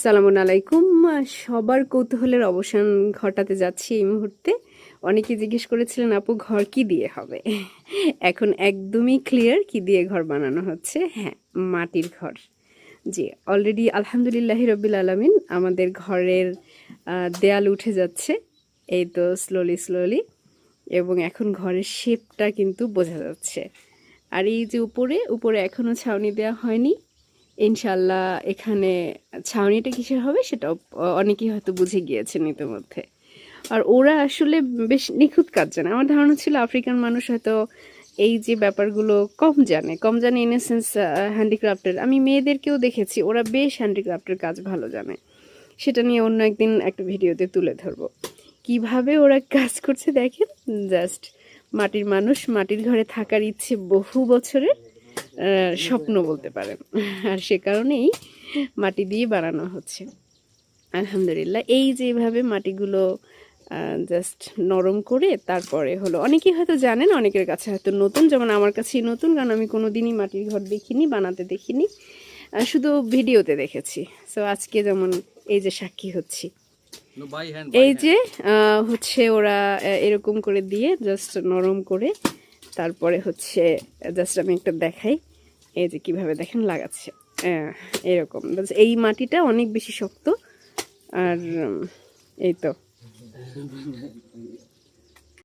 সালামুন আলাইকুম। সবার কৌতূহলের অবসান ঘটাতে যাচ্ছি এই মুহূর্তে। অনেকে জিজ্ঞেস করেছিলেন, আপু, ঘর কি দিয়ে হবে? এখন একদমই ক্লিয়ার কি দিয়ে ঘর বানানো হচ্ছে। হ্যাঁ মাটির ঘর। জি অলরেডি আলহামদুলিল্লাহ রবিল আলমিন আমাদের ঘরের দেয়াল উঠে যাচ্ছে। এই তো স্লোলি স্লোলি এবং এখন ঘরের শেপটা কিন্তু বোঝা যাচ্ছে। আর এই যে উপরে উপরে এখনও ছাউনি দেওয়া হয়নি। ইনশাল্লাহ এখানে ছাউনিটা কিসের হবে সেটাও অনেকেই হয়তো বুঝে গিয়েছেন ইতিমধ্যে। আর ওরা আসলে বেশ নিখুঁত কাজ জানে। আমার ধারণা ছিল আফ্রিকান মানুষ হয়তো এই যে ব্যাপারগুলো কম জানে। কম জানে ইন সেন্স হ্যান্ডিক্রাফটের আমি মেয়েদেরকেও দেখেছি, ওরা বেশ হ্যান্ডিক্রাফটের কাজ ভালো জানে। সেটা নিয়ে অন্য একদিন একটা ভিডিওতে তুলে ধরবো। কীভাবে ওরা কাজ করছে দেখেন? জাস্ট মাটির মানুষ, মাটির ঘরে থাকার ইচ্ছে বহু বছরের। স্বপ্ন বলতে পারেন। আর সে কারণেই মাটি দিয়ে বানানো হচ্ছে। আলহামদুলিল্লাহ এই যেভাবে মাটিগুলো জাস্ট নরম করে তারপরে হলো অনেকেই হয়তো জানেন অনেকের কাছে হয়তো নতুন যেমন আমার কাছেই নতুন কারণ আমি কোনো দিনই মাটির ঘর দেখিনি বানাতে দেখিনি শুধু ভিডিওতে দেখেছি। সো আজকে যেমন এই যে সাক্ষী হচ্ছি. এই যে হচ্ছে ওরা এরকম করে দিয়ে জাস্ট নরম করে তারপরে হচ্ছে জাস্ট আমি একটা দেখাই। এই যে কীভাবে দেখেন, লাগাচ্ছে। এরকম। এই মাটিটা অনেক বেশি শক্ত। আর এই তো।